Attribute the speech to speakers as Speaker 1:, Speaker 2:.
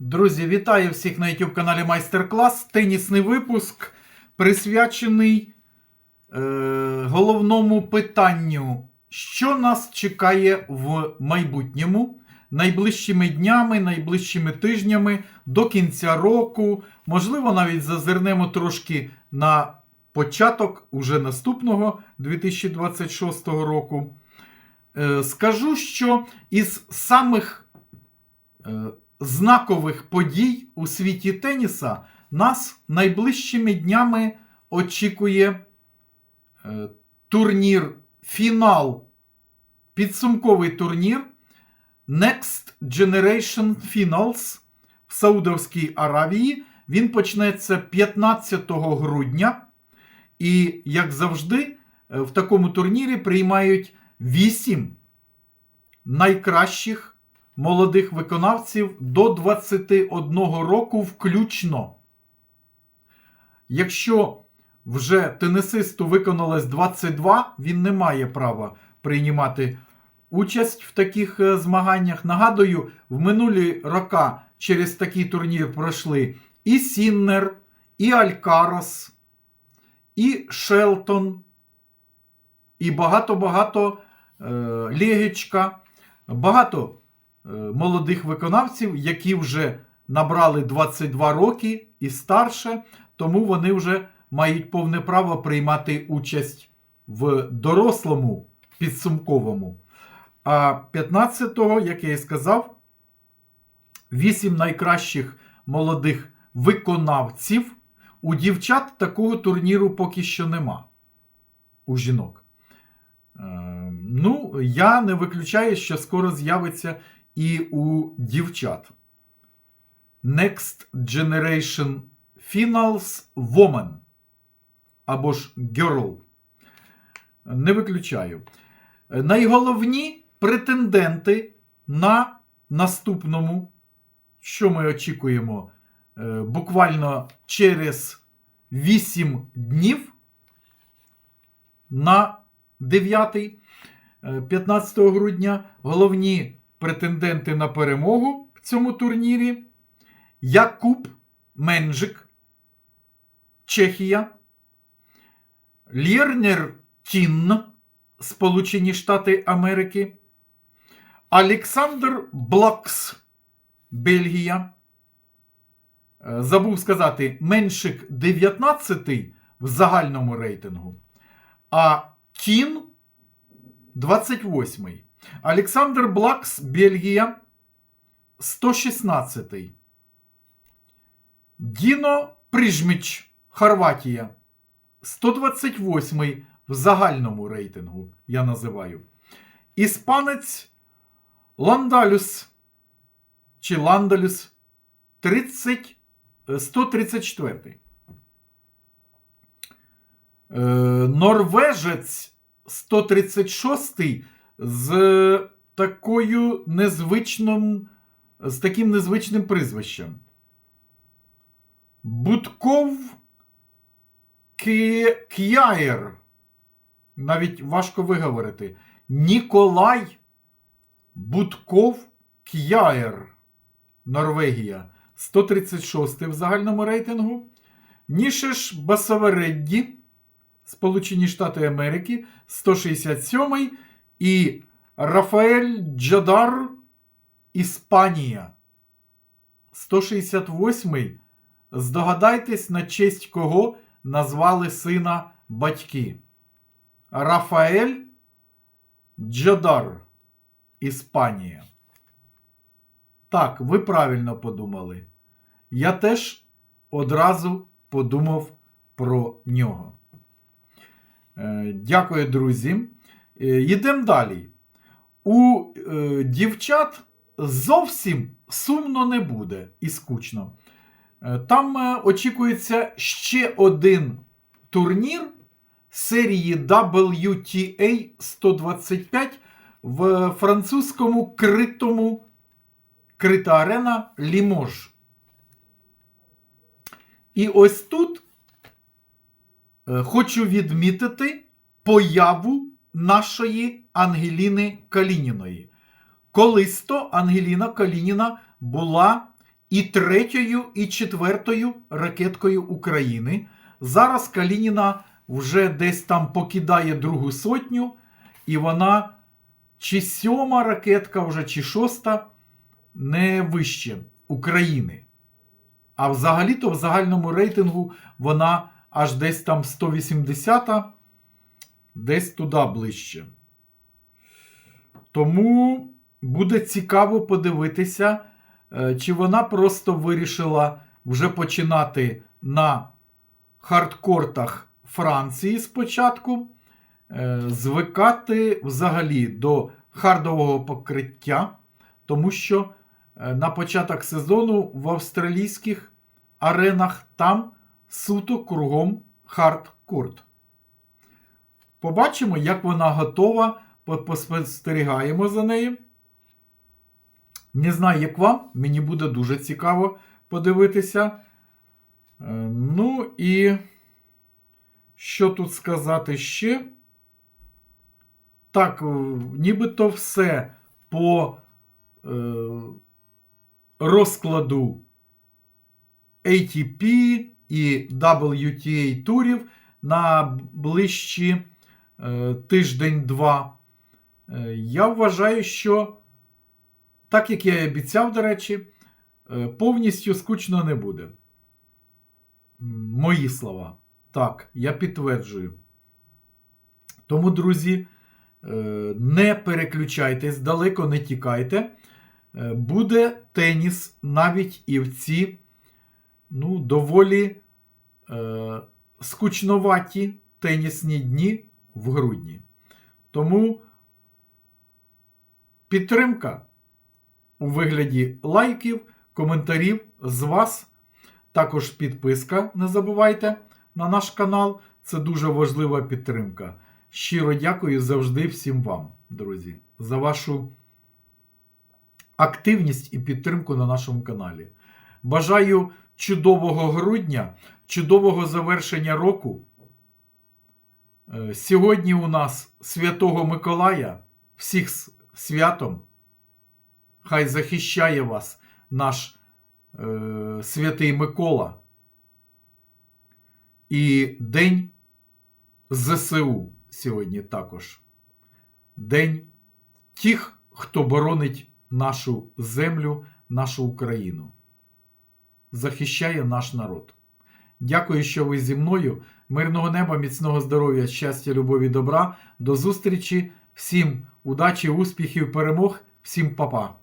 Speaker 1: Друзі, вітаю всіх на YouTube каналі Майстер Клас. Тенісний випуск присвячений е, головному питанню, що нас чекає в майбутньому, найближчими днями, найближчими тижнями до кінця року. Можливо, навіть зазирнемо трошки на початок уже наступного 2026 року. Е, скажу, що із самих е, знакових подій у світі теніса нас найближчими днями очікує е, турнір, фінал, підсумковий турнір Next Generation Finals в Саудовській Аравії. Він почнеться 15 грудня. І, як завжди, е, в такому турнірі приймають 8 найкращих молодих виконавців до 21 року включно. Якщо вже тенісисту виконалось 22, він не має права приймати участь в таких е, змаганнях. Нагадую, в минулі роки через такий турнір пройшли і Сіннер, і Алькарас, і Шелтон, і багато-багато е, Лєгічка, багато молодих виконавців, які вже набрали 22 роки і старше, тому вони вже мають повне право приймати участь в дорослому підсумковому. А 15-го, як я і сказав, 8 найкращих молодих виконавців. У дівчат такого турніру поки що нема. У жінок. Е, ну, я не виключаю, що скоро з'явиться і у дівчат. Next Generation Finals Woman. Або ж Girl. Не виключаю. Е, Найголовні претенденти на наступному, що ми очікуємо, е, буквально через 8 днів на 9, 15 грудня головні претенденти на перемогу в цьому турнірі Якуб Менджик, Чехія, Лєрнер Кін, Сполучені Штати Америки, Олександр Блокс, Бельгія. Е, Забув сказати, меншик 19 в загальному рейтингу, а Кін 28. Олександр Блакс, Бельгія 116. Діно Прижміч, Хорватія 128 в загальному рейтингу, я називаю. Іспанець Ландалюс чи Ландалюс 30, е, 134. Е, Норвежець 136 з такою незвичним, з таким незвичним прізвищем. Будков К'яєр. Навіть важко виговорити. Ніколай Будков К'яєр. Норвегія. 136 в загальному рейтингу. Нішеш Басавередді. Сполучені Штати Америки. 167 і Рафаель Джадар. Іспанія. 168 Здогадайтесь, на честь кого назвали сина батьки. Рафаель Джадар. Іспанія. Так, ви правильно подумали. Я теж одразу подумав про нього. Е, Дякую, друзі. Йдемо далі. У е, дівчат зовсім сумно не буде і скучно. Е, Там е, очікується ще один турнір серії WTA 125 в французькому критому крита арена Лімож. І ось тут е, хочу відмітити появу нашої Ангеліни Калініної. Колись то Ангеліна Калініна була і третьою, і четвертою ракеткою України. Зараз Калініна вже десь там покидає другу сотню, і вона чи сьома ракетка, вже, чи шоста, не вище України. А взагалі-то в загальному рейтингу вона аж десь там 180, десь туди ближче. Тому буде цікаво подивитися, е, чи вона просто вирішила вже починати на хардкортах Франції спочатку, е, звикати взагалі до хардового покриття, тому що е, на початок сезону в австралійських аренах там суто кругом хардкорт. Побачимо, як вона готова. Поспостерігаємо за нею. Не знаю, як вам. Мені буде дуже цікаво подивитися. Е, Ну і що тут сказати ще? Так, е, нібито все по е, розкладу ATP і WTA турів на ближчі тиждень-два. Е, Я вважаю, що, так як я і обіцяв, до речі, е, повністю скучно не буде. Мої слова. Так, я підтверджую. Тому, друзі, е, не переключайтесь, далеко не тікайте. Е, Буде теніс навіть і в ці ну, доволі е, скучноваті тенісні дні в грудні. Тому підтримка у вигляді лайків, коментарів з вас. Також підписка, не забувайте на наш канал. Це дуже важлива підтримка. Щиро дякую завжди всім вам, друзі, за вашу активність і підтримку на нашому каналі. Бажаю чудового грудня, чудового завершення року. Е, Сьогодні у нас Святого Миколая, всіх з святом. Хай захищає вас наш е, святий Микола. І День ЗСУ сьогодні також. День тих, хто боронить нашу землю, нашу Україну. Захищає наш народ. Дякую, що ви зі мною. Мирного неба, міцного здоров'я, щастя, любові, добра. До зустрічі. Всім удачі, успіхів, перемог, всім па-па.